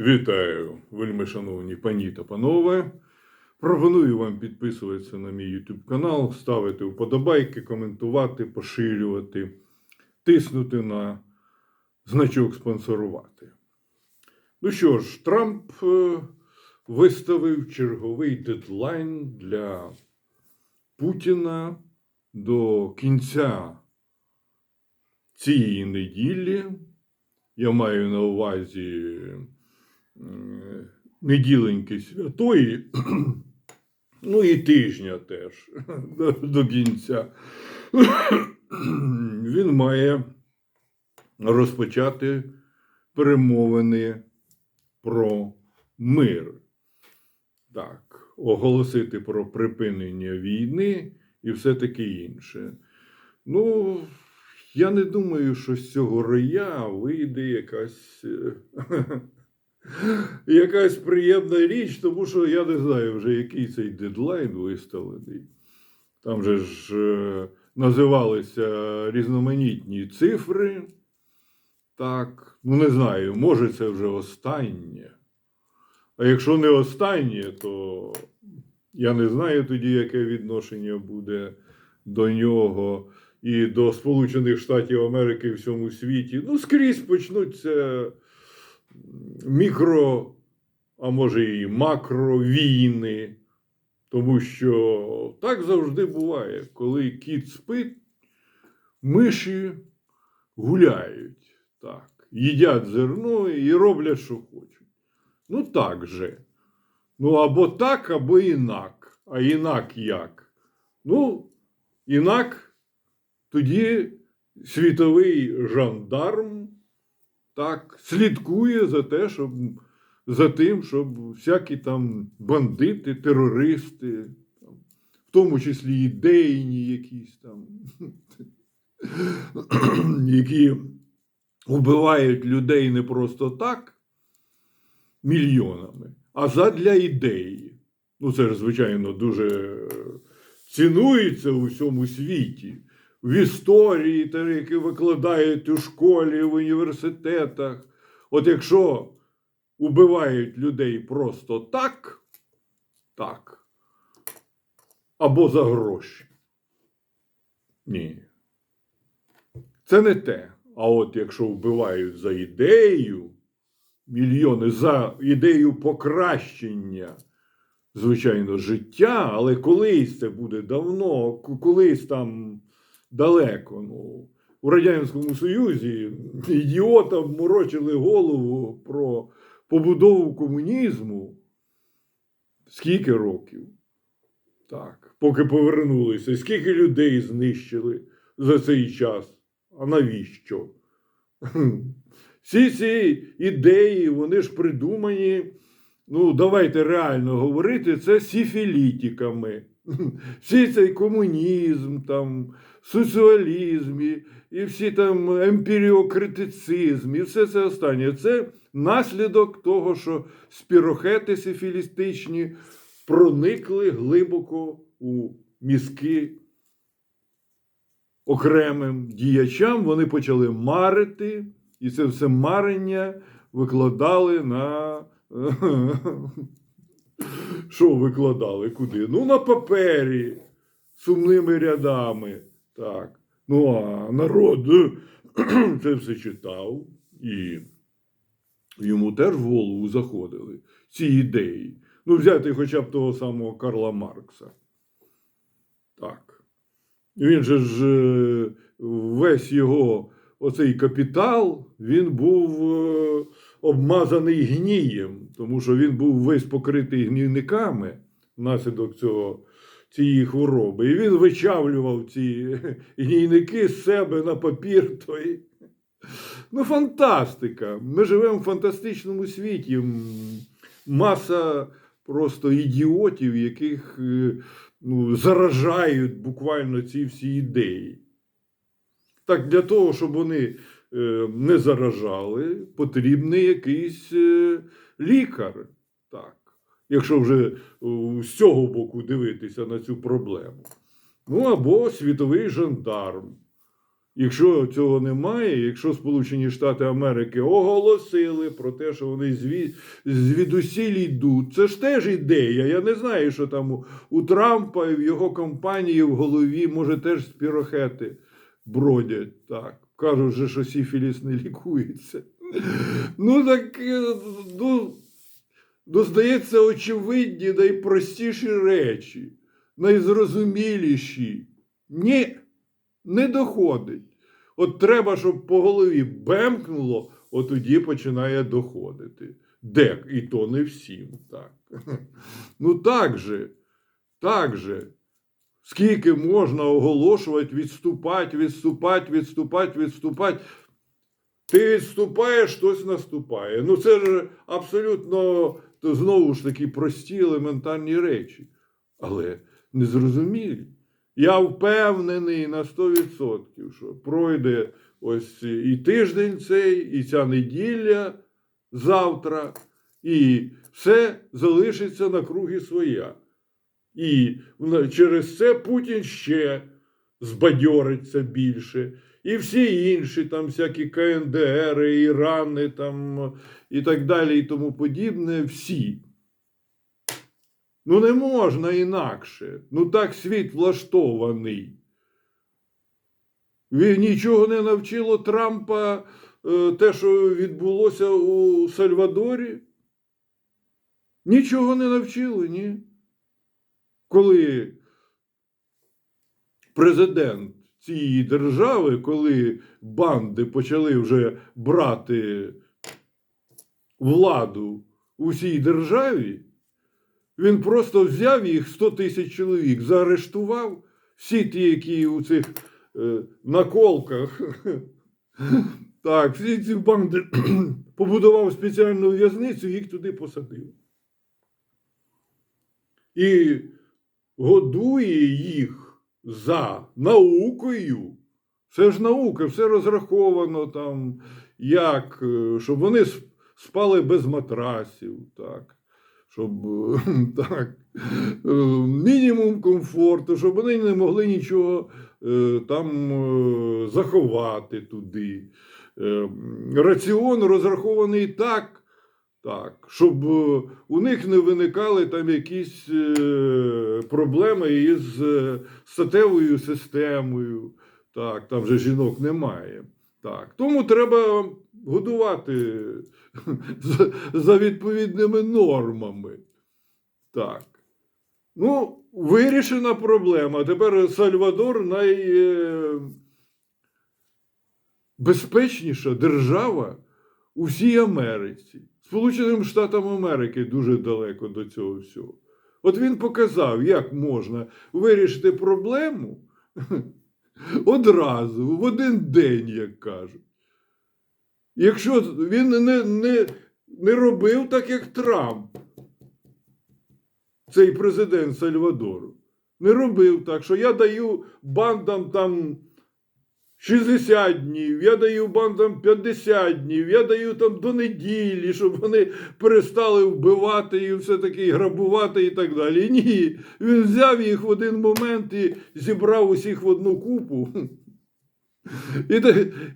Вітаю, вельми шановні пані та панове. Пропоную вам підписуватися на мій YouTube канал, ставити вподобайки, коментувати, поширювати, тиснути на значок спонсорувати. Ну що ж, Трамп е, виставив черговий дедлайн для Путіна до кінця цієї неділі. Я маю на увазі неділеньки святої, ну і тижня теж до, кінця. Він має розпочати перемовини про мир. Так, оголосити про припинення війни і все таке інше. Ну, я не думаю, що з цього роя вийде якась, е, якась приємна річ, тому що я не знаю вже, який цей дедлайн виставлений. Там же ж е, називалися різноманітні цифри. Так, ну не знаю, може це вже останнє. А якщо не останнє, то я не знаю тоді, яке відношення буде до нього і до Сполучених Штатів Америки в всьому світі. Ну, скрізь почнуться мікро, а може і макровійни. Тому що так завжди буває, коли кіт спить, миші гуляють. Так, їдять зерно і роблять, що хочуть. Ну так же. Ну, або так, або інак. А інак як? Ну, інак тоді світовий жандарм так слідкує за те, щоб за тим, щоб всякі там бандити, терористи, в тому числі ідейні якісь там, які вбивають людей не просто так мільйонами, а задля ідеї. Ну, це ж, звичайно, дуже цінується у всьому світі. В історії, та, які викладають у школі, в університетах. От якщо убивають людей просто так, так, або за гроші. Ні. Це не те. А от якщо вбивають за ідею, мільйони за ідею покращення, звичайно, життя, але колись це буде давно, колись там далеко. Ну, у Радянському Союзі ідіотам морочили голову про побудову комунізму. Скільки років? Так, поки повернулися, скільки людей знищили за цей час? А навіщо? Всі ці ідеї, вони ж придумані, ну, давайте реально говорити, це сіфілітиками. Всі цей комунізм, там, соціалізм і, і всі там емпіріокритицизм, і все це останнє. Це наслідок того, що спірохети сифілістичні проникли глибоко у мізки окремим діячам. Вони почали марити, і це все марення викладали на. Що викладали? Куди? Ну, на папері сумними рядами. Так. Ну, а народ е, це все читав, і йому теж в голову заходили ці ідеї. Ну, взяти хоча б того самого Карла Маркса. Так. Він же ж е, весь його оцей капітал, він був е, обмазаний гнієм, тому що він був весь покритий гнійниками внаслідок цього, цієї хвороби. І він вичавлював ці гнійники з себе на папір. Той. Ну, фантастика. Ми живемо в фантастичному світі. Маса просто ідіотів, яких е, ну, заражають буквально ці всі ідеї. Так, для того, щоб вони е, не заражали, потрібний якийсь е, лікар. Так. Якщо вже е, з цього боку дивитися на цю проблему. Ну або світовий жандарм, Якщо цього немає, якщо Сполучені Штати Америки оголосили про те, що вони зві... звідусіль йдуть, це ж теж ідея. Я не знаю, що там у, Трампа і в його компанії в голові, може, теж спірохети бродять. Так. Кажуть, що сіфіліс не лікується. Ну так, е, ну, ну, здається, очевидні, найпростіші речі, найзрозуміліші. Ні, не доходить. От треба, щоб по голові бемкнуло, от тоді починає доходити. Дек, і то не всім. Так. Ну так же, так же. Скільки можна оголошувати, відступати, відступати, відступати, відступати. Ти відступаєш, хтось наступає. Ну це ж абсолютно то знову ж таки прості елементарні речі, але незрозумілі. Я впевнений на 100%, що пройде ось і тиждень цей, і ця неділя завтра, і все залишиться на круги своя. І через це Путін ще збадьориться більше. І всі інші, там всякі КНДР, Ірани там, і так далі, і тому подібне, всі. Ну, не можна інакше. Ну так світ влаштований. Ви нічого не навчило Трампа е, те, що відбулося у Сальвадорі? Нічого не навчило, ні. Коли президент цієї держави, коли банди почали вже брати владу у всій державі, він просто взяв їх 100 тисяч чоловік, заарештував всі ті, які у цих е, наколках. Так, всі ці банди побудував спеціальну в'язницю, їх туди посадив. І годує їх за наукою. Це ж наука, все розраховано там, як, е, щоб вони спали без матрасів, так, щоб е, так, е, мінімум комфорту, щоб вони не могли нічого там заховати туди. Раціон розрахований так, так, щоб е, у них не виникали там якісь е, проблеми із е, статевою системою. Так, там же жінок немає. Так, тому треба годувати за відповідними нормами. Так. Ну, вирішена проблема. Тепер Сальвадор найбезпечніша держава у всій Америці. Сполученим Штатам Америки дуже далеко до цього всього. От він показав, як можна вирішити проблему одразу, в один день, як кажуть. Якщо він не, не, не робив так, як Трамп, цей президент Сальвадору, не робив так, що я даю бандам там 60 днів, я даю бандам 50 днів, я даю там до неділі, щоб вони перестали вбивати і все таки грабувати і так далі. Ні, він взяв їх в один момент і зібрав усіх в одну купу. І,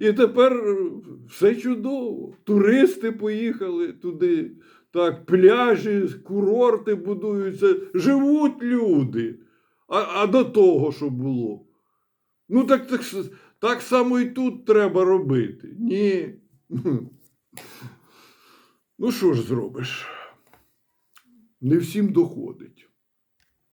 і тепер все чудово. Туристи поїхали туди. Так, пляжі, курорти будуються, живуть люди. А, а до того, що було. Ну, так, так, так само і тут треба робити. Ні. Ну, що ж зробиш? Не всім доходить.